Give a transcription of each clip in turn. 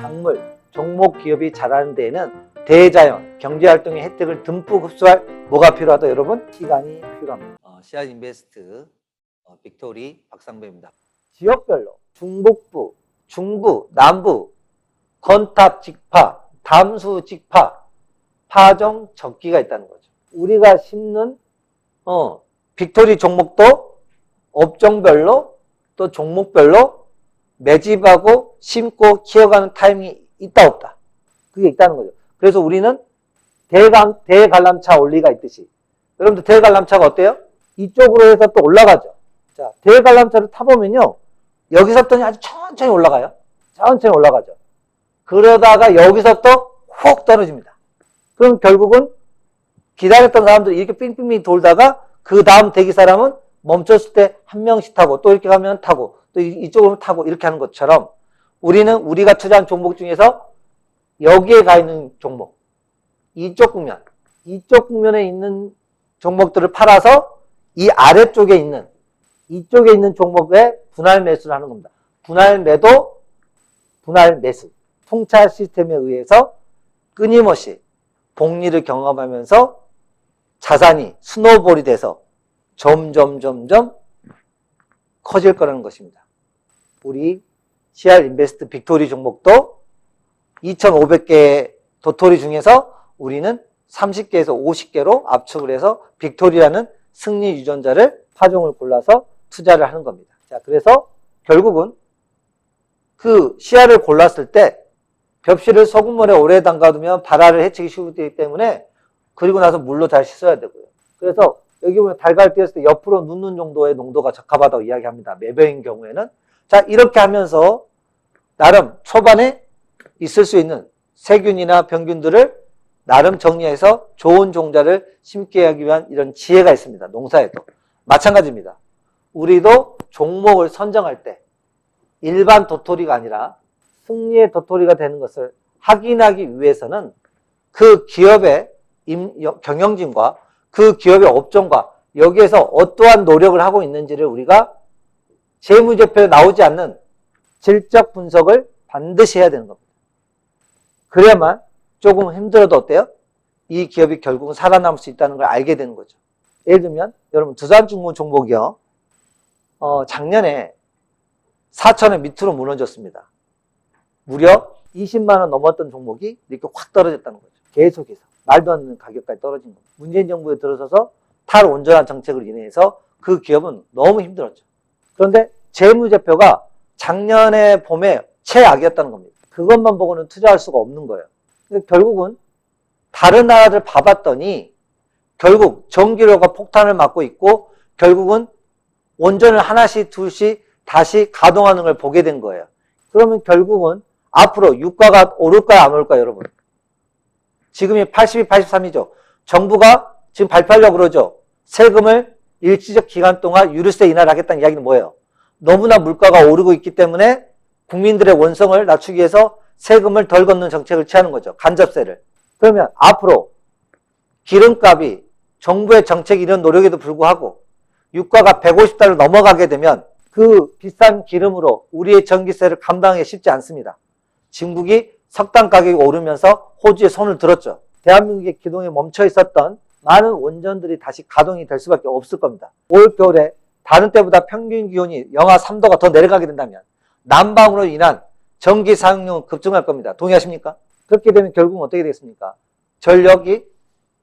작물, 종목 기업이 잘하는 데에는 대자연, 경제활동의 혜택을 듬뿍 흡수할 뭐가 필요하다 여러분? 시간이 필요합니다. 어, 시아 인베스트 어, 빅토리 박상배입니다. 지역별로 중북부, 중부, 남부, 건탑 직파, 담수 직파, 파종 적기가 있다는 거죠. 우리가 심는 어, 빅토리 종목도 업종별로 또 종목별로 매집하고 심고 키워가는 타이밍이 있다 없다. 그게 있다는 거죠. 그래서 우리는 대감, 대관람차 원리가 있듯이 여러분들 대관람차가 어때요? 이쪽으로 해서 또 올라가죠. 자, 대관람차를 타보면요. 여기서부터 아주 천천히 올라가요. 천천히 올라가죠. 그러다가 여기서부터 훅 떨어집니다. 그럼 결국은 기다렸던 사람들 이렇게 삥삥삥 돌다가 그 다음 대기 사람은 멈췄을 때 한 명씩 타고 또 이렇게 가면 타고 또 이- 이쪽으로 타고 이렇게 하는 것처럼 우리는 우리가 투자한 종목 중에서 여기에 가 있는 종목 이쪽 국면 이쪽 국면에 있는 종목들을 팔아서 이 아래쪽에 있는 이쪽에 있는 종목에 분할 매수를 하는 겁니다. 분할 매도, 분할 매수. 통찰 시스템에 의해서 끊임없이 복리를 경험하면서 자산이 스노볼이 돼서 점점 점점 커질 거라는 것입니다. 우리 CR 인베스트 빅토리 종목도 2,500개의 도토리 중에서 우리는 30개에서 50개로 압축을 해서 빅토리라는 승리 유전자를 파종을 골라서 투자를 하는 겁니다. 자, 그래서 결국은 그 씨알을 골랐을 때 벽실을 소금물에 오래 담가두면 발화를 해치기 쉬우기 때문에 그리고 나서 물로 잘 씻어야 되고요. 그래서 여기 보면 달걀 띄었을 때 옆으로 눕는 정도의 농도가 적합하다고 이야기합니다. 매배인 경우에는. 자, 이렇게 하면서 나름 초반에 있을 수 있는 세균이나 병균들을 나름 정리해서 좋은 종자를 심게 하기 위한 이런 지혜가 있습니다. 농사에도. 마찬가지입니다. 우리도 종목을 선정할 때 일반 도토리가 아니라 승리의 도토리가 되는 것을 확인하기 위해서는 그 기업의 경영진과 그 기업의 업종과 여기에서 어떠한 노력을 하고 있는지를 우리가 재무제표에 나오지 않는 질적 분석을 반드시 해야 되는 겁니다. 그래야만 조금 힘들어도 어때요? 이 기업이 결국은 살아남을 수 있다는 걸 알게 되는 거죠. 예를 들면 여러분 두산중공 종목이요. 어, 작년에 4천원 밑으로 무너졌습니다. 무려 20만 원 넘었던 종목이 이렇게 확 떨어졌다는 거죠. 계속해서 말도 안 되는 가격까지 떨어진 겁니다. 문재인 정부에 들어서서 탈온전한 정책을 인해서 그 기업은 너무 힘들었죠. 그런데 재무제표가 작년에 봄에 최악이었다는 겁니다. 그것만 보고는 투자할 수가 없는 거예요. 결국은 다른 나라들 봐봤더니 결국 전기료가 폭탄을 맞고 있고 결국은 원전을 하나씩 둘씩 다시 가동하는 걸 보게 된 거예요. 그러면 결국은 앞으로 유가가 오를까요, 안 오를까요, 여러분? 지금이 82, 83이죠. 정부가 지금 발표하려고 그러죠. 세금을 일시적 기간 동안 유류세 인하를 하겠다는 이야기는 뭐예요? 너무나 물가가 오르고 있기 때문에 국민들의 원성을 낮추기 위해서 세금을 덜 걷는 정책을 취하는 거죠. 간접세를. 그러면 앞으로 기름값이 정부의 정책 이런 노력에도 불구하고 유가가 150달러 넘어가게 되면 그 비싼 기름으로 우리의 전기세를 감당하기 쉽지 않습니다. 중국이 석탄 가격이 오르면서 호주에 손을 들었죠. 대한민국의 기동에 멈춰 있었던 많은 원전들이 다시 가동이 될 수밖에 없을 겁니다. 올 겨울에 다른 때보다 평균 기온이 영하 3도가 더 내려가게 된다면 난방으로 인한 전기 사용量급증할 겁니다. 동의하십니까? 그렇게 되면 결국은 어떻게 되겠습니까? 전력이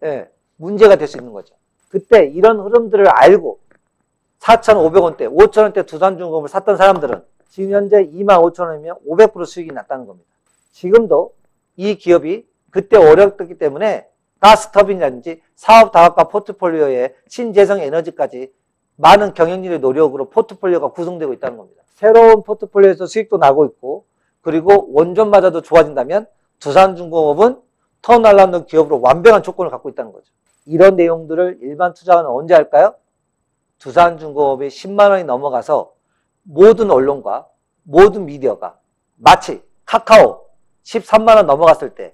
예, 문제가 될 수 있는 거죠. 그때 이런 흐름들을 알고 4,500원대, 5,000원대 두산중공업을 샀던 사람들은 지금 현재 25,000원이면 500% 수익이 났다는 겁니다. 지금도 이 기업이 그때 어려웠기 때문에 가스터빈이라든지 사업 다각화 포트폴리오에 신재생 에너지까지 많은 경영진의 노력으로 포트폴리오가 구성되고 있다는 겁니다. 새로운 포트폴리오에서 수익도 나고 있고 그리고 원전마저도 좋아진다면 두산중공업은 더 날라는 기업으로 완벽한 조건을 갖고 있다는 거죠. 이런 내용들을 일반 투자자는 언제 할까요? 두산중공업이 10만 원이 넘어가서 모든 언론과 모든 미디어가 마치 카카오 13만 원 넘어갔을 때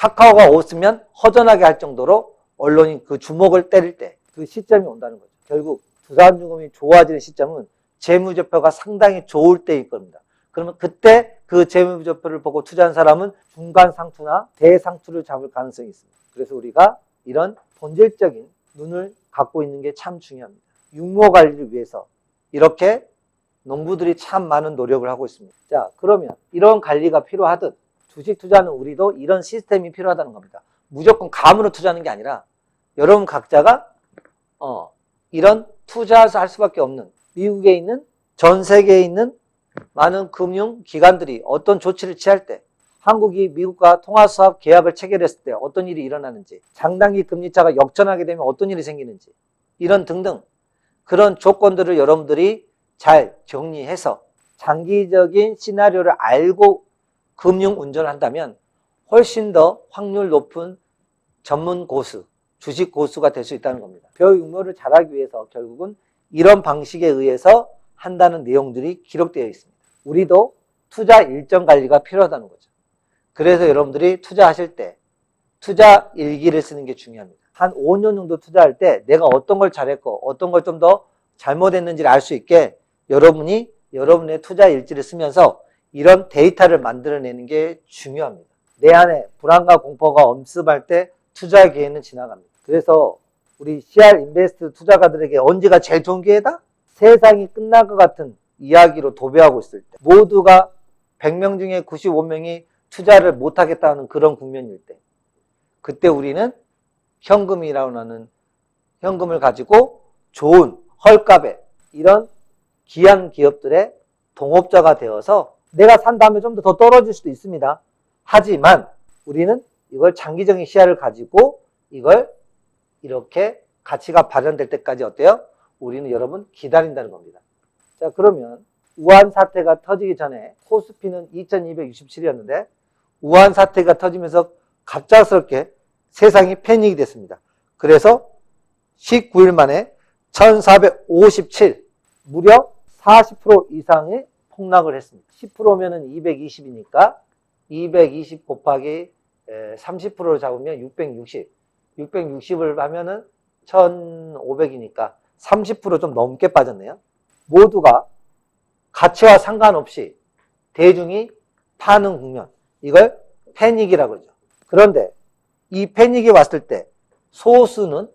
카카오가 없으면 허전하게 할 정도로 언론이 그 주목을 때릴 때 그 시점이 온다는 거죠. 결국 두산중공업이 좋아지는 시점은 재무제표가 상당히 좋을 때일 겁니다. 그러면 그때 그 재무제표를 보고 투자한 사람은 중간 상투나 대상투를 잡을 가능성이 있습니다. 그래서 우리가 이런 본질적인 눈을 갖고 있는 게 참 중요합니다. 육모 관리를 위해서 이렇게 농부들이 참 많은 노력을 하고 있습니다. 자, 그러면 이런 관리가 필요하듯 주식 투자는 우리도 이런 시스템이 필요하다는 겁니다. 무조건 감으로 투자하는 게 아니라 여러분 각자가 어, 이런 투자할 수밖에 없는 미국에 있는 전 세계에 있는 많은 금융 기관들이 어떤 조치를 취할 때 한국이 미국과 통화수합 계약을 체결했을 때 어떤 일이 일어나는지 장단기 금리차가 역전하게 되면 어떤 일이 생기는지 이런 등등 그런 조건들을 여러분들이 잘 정리해서 장기적인 시나리오를 알고 금융 운전을 한다면 훨씬 더 확률 높은 전문 고수, 주식 고수가 될 수 있다는 겁니다. 벼 육묘를 잘하기 위해서 결국은 이런 방식에 의해서 한다는 내용들이 기록되어 있습니다. 우리도 투자 일정 관리가 필요하다는 거죠. 그래서 여러분들이 투자하실 때 투자 일기를 쓰는 게 중요합니다. 한 5년 정도 투자할 때 내가 어떤 걸 잘했고 어떤 걸 좀 더 잘못했는지를 알 수 있게 여러분이 여러분의 투자 일지를 쓰면서 이런 데이터를 만들어내는 게 중요합니다. 내 안에 불안과 공포가 엄습할 때 투자 기회는 지나갑니다. 그래서 우리 CR 인베스트 투자가들에게 언제가 제일 좋은 기회다? 세상이 끝날 것 같은 이야기로 도배하고 있을 때 모두가 100명 중에 95명이 투자를 못하겠다는 그런 국면일 때 그때 우리는 현금이라고 하는 현금을 가지고 좋은 헐값에 이런 기한 기업들의 동업자가 되어서 내가 산 다음에 좀더더 떨어질 수도 있습니다. 하지만 우리는 이걸 장기적인 시야를 가지고 이걸 이렇게 가치가 발현될 때까지 어때요? 우리는 여러분 기다린다는 겁니다. 자, 그러면 우한 사태가 터지기 전에 코스피는 2267이었는데 우한 사태가 터지면서 갑작스럽게 세상이 패닉이 됐습니다. 그래서 19일 만에 1457 무려 40% 이상의 폭락을 했습니다. 10%면은 220이니까 220 곱하기 30%를 잡으면 660. 660을 하면은 1500이니까 30%좀 넘게 빠졌네요. 모두가 가치와 상관없이 대중이 파는 국면. 이걸 패닉이라고 그러죠. 그런데 이 패닉이 왔을 때 소수는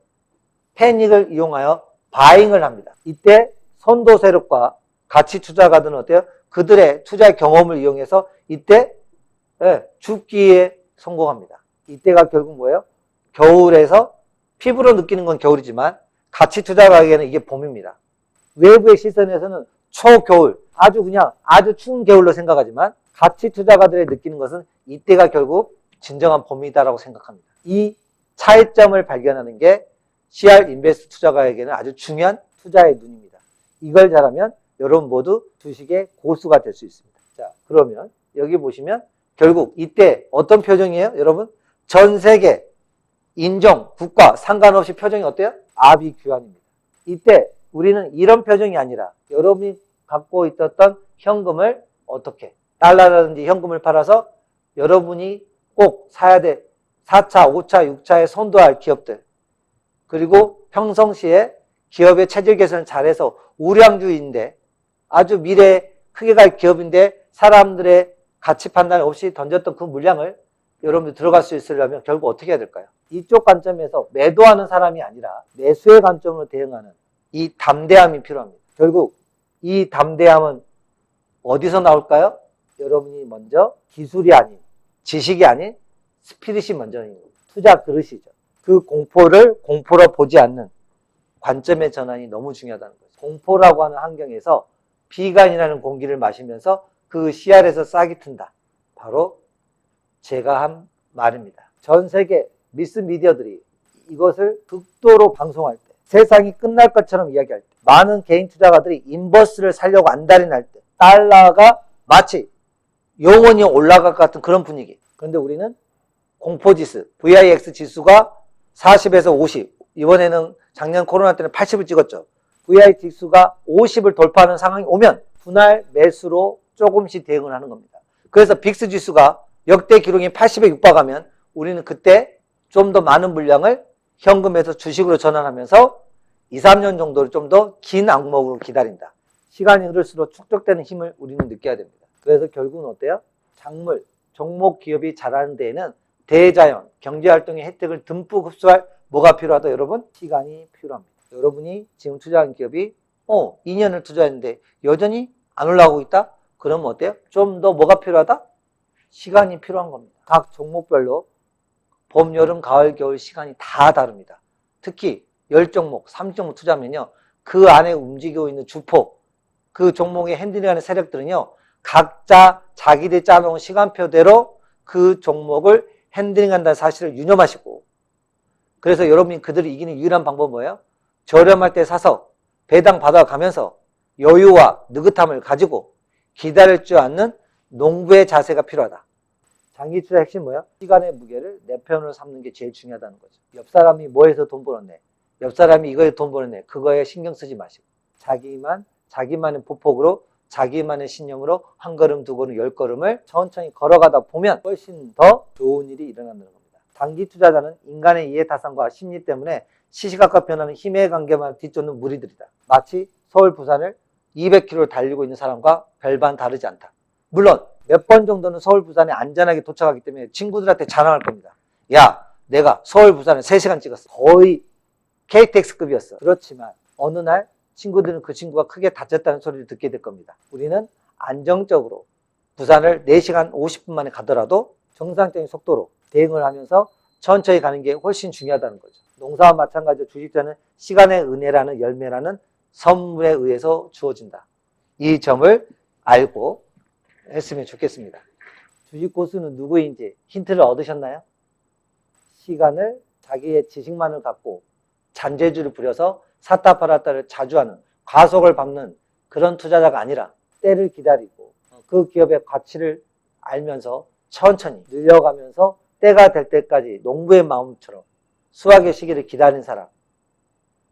패닉을 이용하여 바잉을 합니다. 이때 선도 세력과 가치 투자가들은 어때요? 그들의 투자 경험을 이용해서 이때 예, 죽기에 성공합니다. 이때가 결국 뭐예요? 겨울에서 피부로 느끼는 건 겨울이지만 가치 투자가에게는 이게 봄입니다. 외부의 시선에서는 초겨울, 아주 그냥 아주 추운 겨울로 생각하지만 가치 투자가들이 느끼는 것은 이때가 결국 진정한 봄이다라고 생각합니다. 이 차이점을 발견하는 게 CR 인베스트 투자가에게는 아주 중요한 투자의 눈입니다. 이걸 잘하면 여러분 모두 주식의 고수가 될 수 있습니다. 자, 그러면 여기 보시면 결국 이때 어떤 표정이에요? 여러분, 전 세계 인종, 국가 상관없이 표정이 어때요? 아비규환입니다. 이때 우리는 이런 표정이 아니라 여러분이 갖고 있었던 현금을 어떻게 달러라든지 현금을 팔아서 여러분이 꼭 사야 돼 4차, 5차, 6차에 선도할 기업들 그리고 평상시에 기업의 체질 개선을 잘해서 우량주인데 아주 미래에 크게 갈 기업인데 사람들의 가치 판단 없이 던졌던 그 물량을 여러분들 들어갈 수 있으려면 결국 어떻게 해야 될까요? 이쪽 관점에서 매도하는 사람이 아니라 매수의 관점으로 대응하는 이 담대함이 필요합니다. 결국 이 담대함은 어디서 나올까요? 여러분이 먼저 기술이 아닌 지식이 아닌 스피릿이 먼저인 투자 그릇이죠. 그 공포를 공포로 보지 않는 관점의 전환이 너무 중요하다는 거죠. 공포라고 하는 환경에서 비관이라는 공기를 마시면서 그 씨알에서 싹이 튼다. 바로 제가 한 말입니다. 전 세계 미스 미디어들이 이것을 극도로 방송할 때, 세상이 끝날 것처럼 이야기할 때, 많은 개인 투자가들이 인버스를 살려고 안달이 날 때, 달러가 마치 영원히 올라갈 것 같은 그런 분위기. 그런데 우리는 공포지수, VIX 지수가 40에서 50, 이번에는 작년 코로나 때는 80을 찍었죠. VI 지수가 50을 돌파하는 상황이 오면 분할 매수로 조금씩 대응을 하는 겁니다. 그래서 빅스 지수가 역대 기록이 80에 육박하면 우리는 그때 좀 더 많은 물량을 현금에서 주식으로 전환하면서 2, 3년 정도를 좀 더 긴 악목으로 기다린다. 시간이 흐를수록 축적되는 힘을 우리는 느껴야 됩니다. 그래서 결국은 어때요? 작물, 종목 기업이 잘하는 데에는 대자연, 경제활동의 혜택을 듬뿍 흡수할 뭐가 필요하다 여러분? 시간이 필요합니다. 여러분이 지금 투자한 기업이 어 2년을 투자했는데 여전히 안 올라가고 있다? 그러면 어때요? 좀 더 뭐가 필요하다? 시간이 필요한 겁니다. 각 종목별로 봄, 여름, 가을, 겨울 시간이 다 다릅니다. 특히 10종목, 3종목 투자하면요. 그 안에 움직이고 있는 주포, 그 종목의 핸들링하는 세력들은요. 각자 자기들이 짜놓은 시간표대로 그 종목을 핸들링한다는 사실을 유념하시고 그래서 여러분이 그들을 이기는 유일한 방법은 뭐예요? 저렴할 때 사서 배당 받아가면서 여유와 느긋함을 가지고 기다릴 줄 아는 농부의 자세가 필요하다. 장기 투자 핵심 뭐야? 시간의 무게를 내 편으로 삼는 게 제일 중요하다는 거죠. 옆 사람이 뭐해서 돈 벌었네. 옆 사람이 이거에 돈 벌었네. 그거에 신경 쓰지 마시고 자기만 자기만의 보폭으로 자기만의 신념으로 한 걸음 두 걸음 열 걸음을 천천히 걸어가다 보면 훨씬 더 좋은 일이 일어나는 겁니다. 단기 투자자는 인간의 이해타산과 심리 때문에 시시각각 변하는 힘의 관계만 뒤쫓는 무리들이다. 마치 서울 부산을 200km를 달리고 있는 사람과 별반 다르지 않다. 물론 몇 번 정도는 서울 부산에 안전하게 도착하기 때문에 친구들한테 자랑할 겁니다. 야, 내가 서울 부산에 3시간 찍었어. 거의 KTX급이었어. 그렇지만 어느 날 친구들은 그 친구가 크게 다쳤다는 소리를 듣게 될 겁니다. 우리는 안정적으로 부산을 4시간 50분 만에 가더라도 정상적인 속도로 대응을 하면서 천천히 가는 게 훨씬 중요하다는 거죠. 농사와 마찬가지로 주식자는 시간의 은혜라는 열매라는 선물에 의해서 주어진다. 이 점을 알고 했으면 좋겠습니다. 주식 고수는 누구인지 힌트를 얻으셨나요? 시간을 자기의 지식만을 갖고 잔재주를 부려서 사타 팔았다를 자주 하는 과속을 밟는 그런 투자자가 아니라 때를 기다리고 그 기업의 가치를 알면서 천천히 늘려가면서 때가 될 때까지 농부의 마음처럼 수확의 시기를 기다린 사람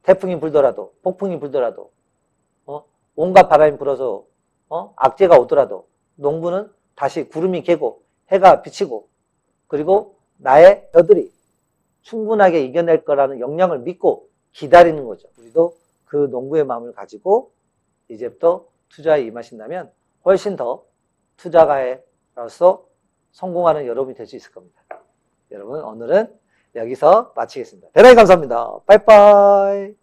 태풍이 불더라도 폭풍이 불더라도 어? 온갖 바람이 불어서 어? 악재가 오더라도 농부는 다시 구름이 개고 해가 비치고 그리고 나의 저들이 충분하게 이겨낼 거라는 역량을 믿고 기다리는 거죠. 우리도 그 농부의 마음을 가지고 이제부터 투자에 임하신다면 훨씬 더 투자가로서 성공하는 여러분이 될 수 있을 겁니다. 여러분 오늘은 여기서 마치겠습니다. 대단히 감사합니다. 빠이빠이.